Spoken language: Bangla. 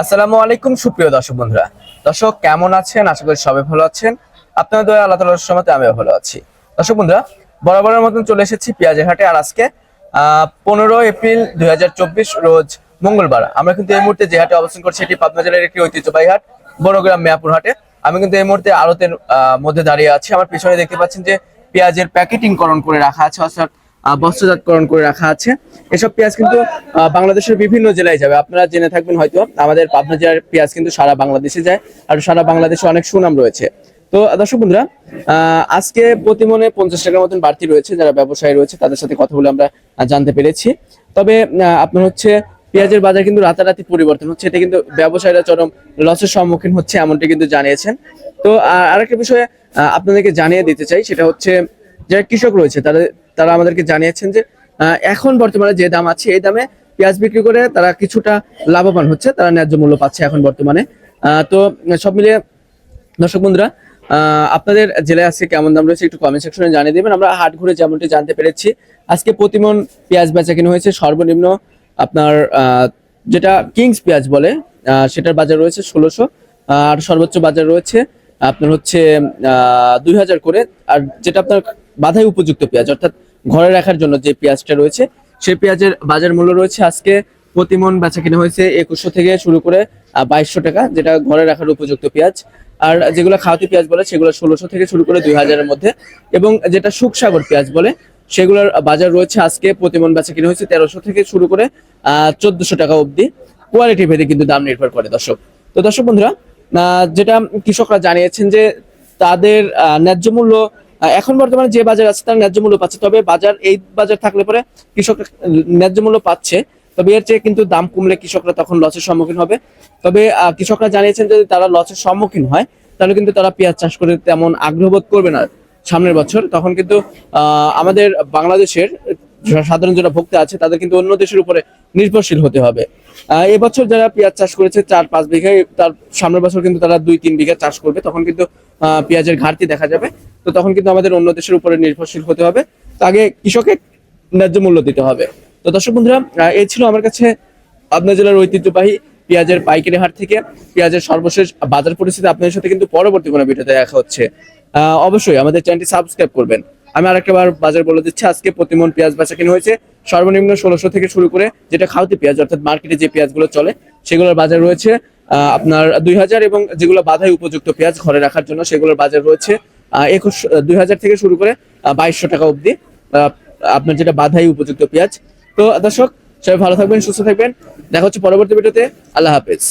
আসসালামু আলাইকুম, সুপ্রিয় দর্শক বন্ধুরা। দর্শক, কেমন আছেন? আশা করি সবাই ভালো আছেন। আপনাদের দয়া, আল্লাহ তালার সময় আমিও ভালো আছি। দর্শক বন্ধুরা, বরাবরের মতন চলে এসেছি পেঁয়াজের হাটে। আর আজকে পনেরো এপ্রিল দুই হাজার চব্বিশ, রোজ মঙ্গলবার। আমরা কিন্তু এই মুহূর্তে যে হাটে অবস্থান করছি, এটি পাবনা জেলার একটি ঐতিহ্যবাহী হাট, বড়গ্রাম মেয়াপুর হাটে। আমি কিন্তু এই মুহূর্তে আড়তের মধ্যে দাঁড়িয়ে আছি। আমার পিছনে দেখতে পাচ্ছেন যে, পেঁয়াজের প্যাকেটিং করণ করে রাখা আছে। অর্থাৎ বস্ত্রজাতকরণ করে রাখা আছে। এসব পেঁয়াজ কিন্তু বাংলাদেশের বিভিন্ন জেলায় যাবে। আপনারা জেনে থাকবেন হয়তো, আমাদের পাবনা জেলার পেঁয়াজ কিন্তু সারা বাংলাদেশে যায় আর সারা বাংলাদেশে অনেক সুনাম রয়েছে। তো, দর্শক বন্ধুরা আজকে প্রতি মনে পঞ্চাশ টাকার মতন বাড়তি রয়েছে, যারা ব্যবসায়ী রয়েছে, তাদের সাথে কথা বলে আমরা জানতে পেরেছি। তবে আপনার হচ্ছে পেঁয়াজের বাজার কিন্তু রাতারাতি পরিবর্তন হচ্ছে। এটা কিন্তু ব্যবসায়ীরা চরম লসের সম্মুখীন হচ্ছে, এমনটি কিন্তু জানিয়েছেন। তো আরেকটা বিষয়ে আপনাদেরকে জানিয়ে দিতে চাই, সেটা হচ্ছে যারা কৃষক রয়েছে, তারা তারা আমাদেরকে জানিয়েছেন যে এখন বর্তমানে যে দাম আছে, এই দামে পেঁয়াজ বিক্রি করে তারা কিছুটা লাভবান হচ্ছে, তারা ন্যায্য মূল্য পাচ্ছে এখন বর্তমানে। তো সব মিলিয়ে, দর্শক বন্ধুরা আপনাদের জেলায় আজকে কেমন দাম রয়েছে একটু কমেন্ট সেকশনে জানিয়ে দেবেন। আমরা হাট ঘুরে যেমনটি জানতে পেরেছি, আজকে প্রতিমন পেঁয়াজ বেচা কিনা হয়েছে। সর্বনিম্ন আপনার যেটা কিংস পেঁয়াজ বলে সেটার বাজার রয়েছে ষোলোশো, আর সর্বোচ্চ বাজার রয়েছে আপনার হচ্ছে দুই হাজার করে। আর যেটা আপনার বাধাই উপযুক্ত পেঁয়াজ, অর্থাৎ ঘরে রাখার জন্য যে পেঁয়াজটা রয়েছে, সেই পেঁয়াজের বাজার মূল্য রয়েছে আজকে প্রতিমন বেচা কিনা হয়েছে একুশশো থেকে শুরু করে বাইশশো টাকা, যেটা ঘরে রাখার উপযুক্ত পেঁয়াজ। আর যেগুলো খাওয়াতি পেঁয়াজ বলে, সেগুলো ষোলোশো থেকে শুরু করে দুই হাজারের মধ্যে। এবং যেটা সুখসাগর পেঁয়াজ বলে, সেগুলোর বাজার রয়েছে আজকে প্রতিমন বেচা কিনা হয়েছে তেরোশো থেকে শুরু করে আহ চোদ্দশো টাকা অবধি। কোয়ালিটি ভেদে কিন্তু দাম নির্ভর করে দর্শক। তো দর্শক বন্ধুরা যেটা কৃষকরা জানিয়েছেন যে তাদের ন্যায্য মূল্য এখন বর্তমানে যে বাজার আছে তার ন্যায্য মূল্য পাচ্ছে। তবে বাজার, এই বাজার থাকলে পরে কৃষক ন্যায্য মূল্য পাচ্ছে। তবে এর চেয়ে কিন্তু দাম কমলে কৃষকরা তখন লসের সম্মুখীন হবে। তবে কৃষকরা জানিয়েছেন যদি তারা লসের সম্মুখীন হয়, তাহলে কিন্তু তারা পেঁয়াজ চাষ করে তেমন আগ্রহ বোধ করবে না সামনের বছর। তখন কিন্তু আমাদের বাংলাদেশের সাধারণ যারা ভোক্তা আছে, তাদের কিন্তু অন্য দেশের উপরে নির্ভরশীল হতে হবে। এবছর যারা পেঁয়াজ চাষ করেছে চার, পাঁচ বিঘায়, তার সামনের বছর কিন্তু তারা দুই, তিন বিঘা চাষ করবে। তখন কিন্তু পেঁয়াজের ঘাটতি দেখা যাবে। তো তখন কিন্তু আমাদের অন্য দেশের উপরে নির্ভরশীল হতে হবে। আগে কৃষকের ন্যায্য মূল্য দিতে হবে। তো দর্শক বন্ধুরা এই ছিল আমার কাছে পাবনা জেলার ঐতিহ্যবাহী পেঁয়াজের পাইকারি হাট থেকে। পেঁয়াজের সর্বশেষ বাজার পরিস্থিতি আপনাদের সাথে কিন্তু পরবর্তী কোনো ভিডিওতে দেখা হচ্ছে। অবশ্যই আমাদের চ্যানেলটি সাবস্ক্রাইব করবেন। আমি বার বাজার বলে দিচ্ছি, আজকে প্রতিমন পেঁয়াজ বেচা কিনা হয়েছে সর্বনিম্ন ষোলোশো থেকে শুরু করে যেটা খাওয়াতে পেঁয়াজ, অর্থাৎ মার্কেটে যে পেঁয়াজগুলো চলে, সেগুলোর বাজার রয়েছে। আপনার দুই হাজার এবং যেগুলো বাধাই উপযুক্ত পেঁয়াজ ঘরে রাখার জন্য সেগুলোর বাজার রয়েছে। একুশ দুই হাজার থেকে শুরু করে বাইশশো টাকা অব্দি আপনার যেটা বাধাই উপযুক্ত পেঁয়াজ। তো দর্শক, সবাই ভালো থাকবেন, সুস্থ থাকবেন। দেখা হচ্ছে পরবর্তী ভিডিওতে। আল্লাহ হাফেজ।